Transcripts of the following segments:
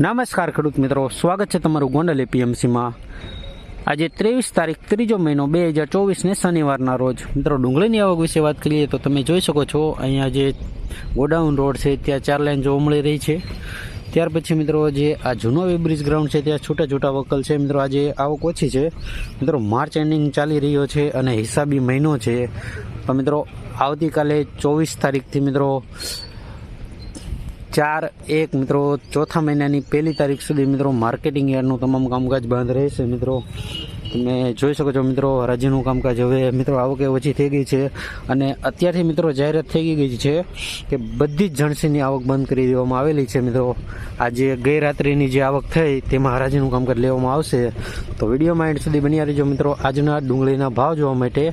નમસ્કાર ખેડૂત મિત્રો, સ્વાગત છે તમારું ગોંડલ એપીએમસીમાં. આજે ત્રેવીસ તારીખ, ત્રીજો મહિનો, બે હજાર ચોવીસને શનિવારના રોજ. મિત્રો, ડુંગળીની આવક વિશે વાત કરીએ તો તમે જોઈ શકો છો, અહીંયા જે ગોડાઉન રોડ છે, ત્યાં ચાર લાઈન જોવા મળી રહી છે. ત્યાર પછી મિત્રો, જે આ જૂનો બ્રિજ ગ્રાઉન્ડ છે, ત્યાં છૂટા છૂટા વકલ છે. મિત્રો, આજે આવક ઓછી છે. મિત્રો, માર્ચ એન્ડિંગ ચાલી રહ્યો છે અને હિસાબી મહિનો છે. તો મિત્રો, આવતીકાલે ચોવીસ તારીખથી મિત્રો ચાર એક, મિત્રો, ચોથા મહિનાની પહેલી તારીખ સુધી, મિત્રો માર્કેટિંગ યાર્ડનું તમામ કામકાજ બંધ રહેશે, મિત્રો. તમે જોઈ શકો છો, મિત્રો, હરાજીનું કામકાજ હવે, મિત્રો, આવકે ઓછી થઈ ગઈ છે. અને અત્યારથી, મિત્રો, જાહેરાત થઈ ગઈ છે કે બધી જ જણસીની આવક બંધ કરી દેવામાં આવેલી છે, મિત્રો. આજે ગઈ રાત્રિની જે આવક થઈ, તેમાં હરાજીનું કામકાજ લેવામાં આવશે. તો વિડીયોમાં એન્ડ સુધી બની રહેજો, મિત્રો. આજના ડુંગળીના ભાવ જોવા માટે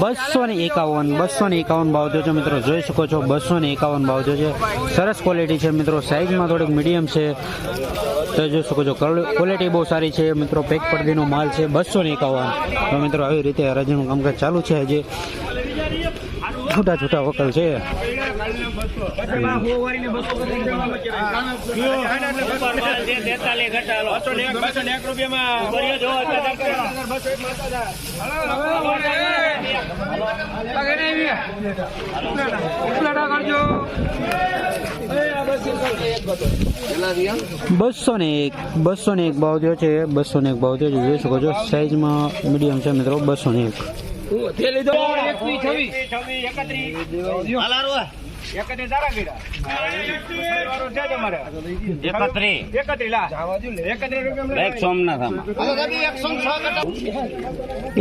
બસો ને એકાવન, બસો ને એકાવન ભાવ થયો છે મિત્રો. જોઈ શકો છો, બસો ને એકાવન ભાવ થયો છે. સરસ ક્વોલિટી છે મિત્રો. સાઇઝમાં થોડીક મીડિયમ છે. તો જોઈ શકો છો ક્વોલિટી બહુ સારી છે. મિત્રો પેક પડદીનો માલ છે બસો ને એકાવન. તો મિત્રો, આવી રીતે હરાજીનું કામકાજ ચાલુ છે હજી છૂટા છૂટા વકલ છે. બસો ને એક બસો ને એક ભાવ થયો છે. બસો ને એક ભાવ થયો જોઈ શકો છો. સાઈઝમાં મીડિયમ છે મિત્રો બસો ને એક તે લીધો એકત્રીસ છવ્વીસ. એકત્રીસ.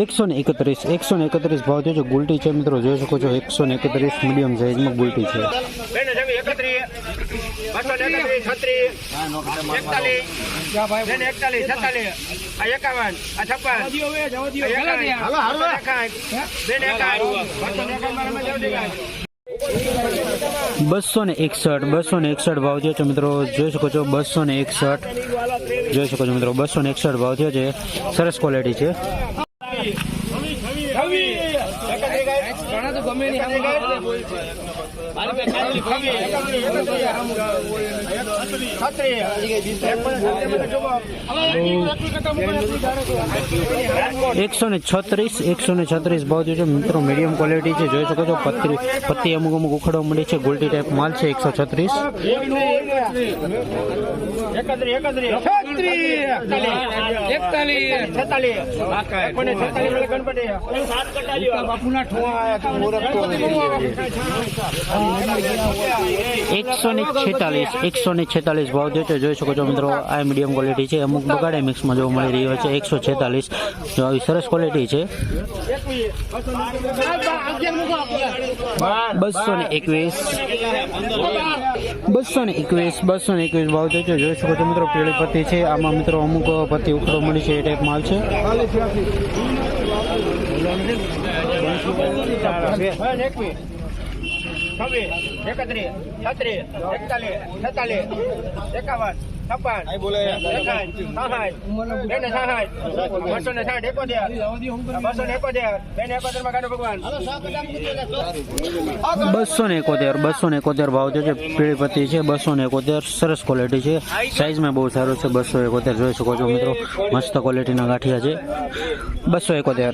એકસો ને એકત્રીસ એકસો ને એકત્રીસ ભાવ થયો છે. ગુલટી છે મિત્રો જોઈ શકો છો એકસો ને એકત્રીસ મીડિયમ સાઈઝમાં ગુલટી છે. એકાવન છપ્પન. બસો ને એકસઠ બસો ને એકસઠ ભાવ થયો છે મિત્રો. જોઈ શકો છો બસો ને એકસઠ. જોઈ શકો છો મિત્રો બસો ને એકસઠ ભાવ થયો છે. સરસ ક્વોલિટી છે. એકસો ને છત્રીસ, એકસો ને છત્રીસ ભાવ જોજો મિત્રો મીડિયમ ક્વોલિટી છે. જોઈ શકો છો પત્રી પત્તી અમુક અમુક ઉખડવા મળી છે. ગોલ્ટી ટાઈપ માલ છે, એકસો છત્રીસ. એકસો ને છેતાલીસ, એકસો ને છેતાલીસ ભાવ થયો જોઈ શકો છો મિત્રો, આ મીડિયમ ક્વોલિટી છે. અમુક બગાડે મિક્સમાં જોવા મળી રહ્યો છે. એકસો છેતાલીસ. જો આવી સરસ ક્વોલિટી છે. બસો ને એકવીસ. બસો ને એકવીસ, બસો ને એકવીસ ભાવ થયો જોઈ શકો છો મિત્રો પીળી પત્તી છે. આમાં મિત્રો અમુક પત્તી ઉખડો મળી છે એ ટાઈપ માલ છે. છવ્વીસ એકત્રીસ છત્રીસ એકતાલીસ છેતાલીસ એકાવન છપ્પન બેન સાઠ બસો ને સાઠ એકોતેર બસો ને એકોતેર બેન એકોતેરમાં કાઢો ભગવાન. બસો ને એકોતેર બસો ને એકોતેર ભાવ છે પીળી છે બસો ને એકોતેર સરસ ક્વોલિટી છે. સાઇઝમાં બહુ સારું છે બસો એકોતેર જોઈ શકો છો મિત્રો. મસ્ત ક્વોલિટીના ગાંઠિયા છે. બસો એકોતેર.